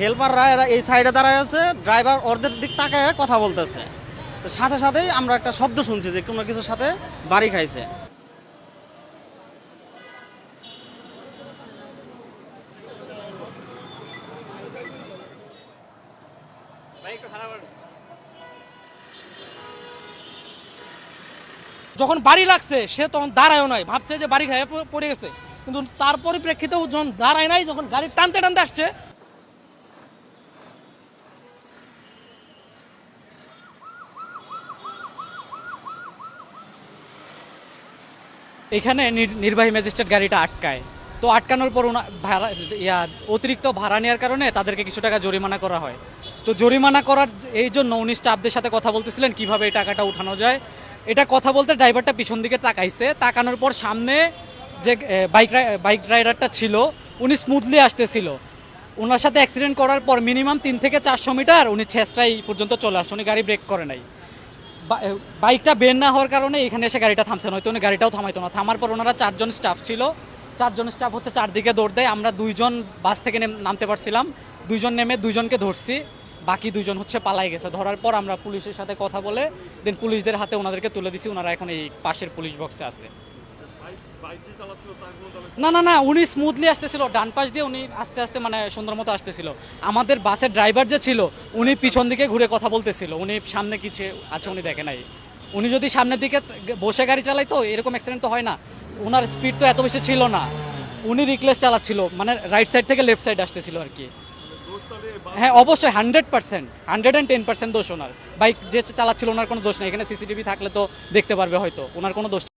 হেল্পাররা এরা এই সাইডে দাঁড়ায় আছে ড্রাইভার দিক তাকায় কথা বলতেছে। তো সাথে সাথেই আমরা একটা শব্দ শুনছি যে কোনো কিছুর সাথে বাড়ি খাইছে। যখন বাড়ি লাগছে, সে তখন দাঁড়ায়ও নাই, ভাবছে যে বাড়ি খাইয়ে পড়ে গেছে। কিন্তু তার পরিপ্রেক্ষিতেও যখন দাঁড়ায় নাই, যখন গাড়ি টানতে টানতে আসছে এখানে নির- নির্বাহী ম্যাজিস্ট্রেট গাড়িটা আটকায়। তো আটকানোর পর ভাড়া, ইয়া, অতিরিক্ত ভাড়া নেওয়ার কারণে তাদেরকে কিছু টাকা জরিমানা করা হয়। তো জরিমানা করার এই জন্য উনি স্টাফদের সাথে কথা বলতেছিলেন, কীভাবে এই টাকাটা উঠানো যায়। এটা কথা বলতে ড্রাইভারটা পিছন দিকে তাকাইছে, তাকানোর পর সামনে যে বাইক বাইক রাইডারটা ছিল, উনি স্মুথলি আসতেছিল। ওনার সাথে অ্যাক্সিডেন্ট করার পর মিনিমাম তিন থেকে চারশো মিটার উনি ছেসরাই পর্যন্ত চলে আসছে, উনি গাড়ি ব্রেক করে নাই। বাইকটা বের না হওয়ার কারণে এখানে এসে গাড়িটা থামছে, নয়তো উনি গাড়িটাও থামাইতো না। থামার পর ওনারা চারজন স্টাফ ছিল। চারজন স্টাফ হচ্ছে চারদিকে দৌড় দেয়। আমরা দুইজন বাস থেকে নেম- নামতে পারছিলাম। দুইজন নেমে দুইজনকে ধরছি। বাকি দুজন হচ্ছে পালাই গেছে। ধরার পর আমরা পুলিশের সাথে কথা বলে দেন পুলিশদের হাতে ওনাদেরকে তুলে দিছি। ওনারা এখন এই পাশের পুলিশ বক্সে আছে। না না না, উনি স্মুথলি আসতেছিল। ডান পাশ দিয়ে উনি আস্তে আস্তে মানে সুন্দর মতো আসতেছিল। আমাদের বাসের ড্রাইভার যে ছিল, উনি পিছন দিকে ঘুরে কথা বলতেছিল। উনি সামনে কিছু আছে উনি দেখে নাই। উনি যদি সামনের দিকে বসে গাড়ি চালাইতো, এরকম অ্যাক্সিডেন্ট তো হয় না। ওনার স্পিড তো এত বেশি ছিল না। উনি রিকলেস চালাচ্ছিল মানে রাইট সাইড থেকে লেফট সাইড আসতেছিল আর কি। হ্যাঁ অবশ্যই hundred percent hundred and ten percent দোষ ওনার। বাইক যে চালাচ্ছিল, ওনার কোনো দোষ নেই। এখানে সিসিটিভি থাকলে তো দেখতে পারবে হয়তো, ওনার কোনো দোষ